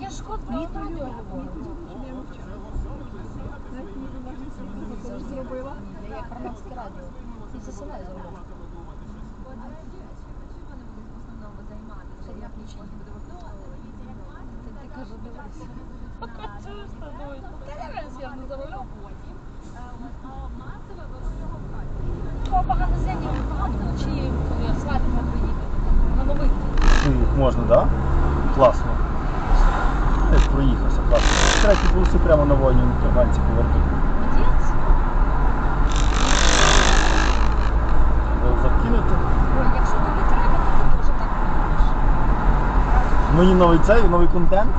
Я ж ход говорю. зробила. Я як громадське радіо. Це зробила. Це я включила. Ти, кажу? Та я не Можна, так? Да? Класно. Як проїхався, класно. Треті полоси прямо на воїні на Турганці повернути. Молодець. Закинути. Ой, якщо тобі треба, то ти теж так робиш. Мені новий цей, новий контент.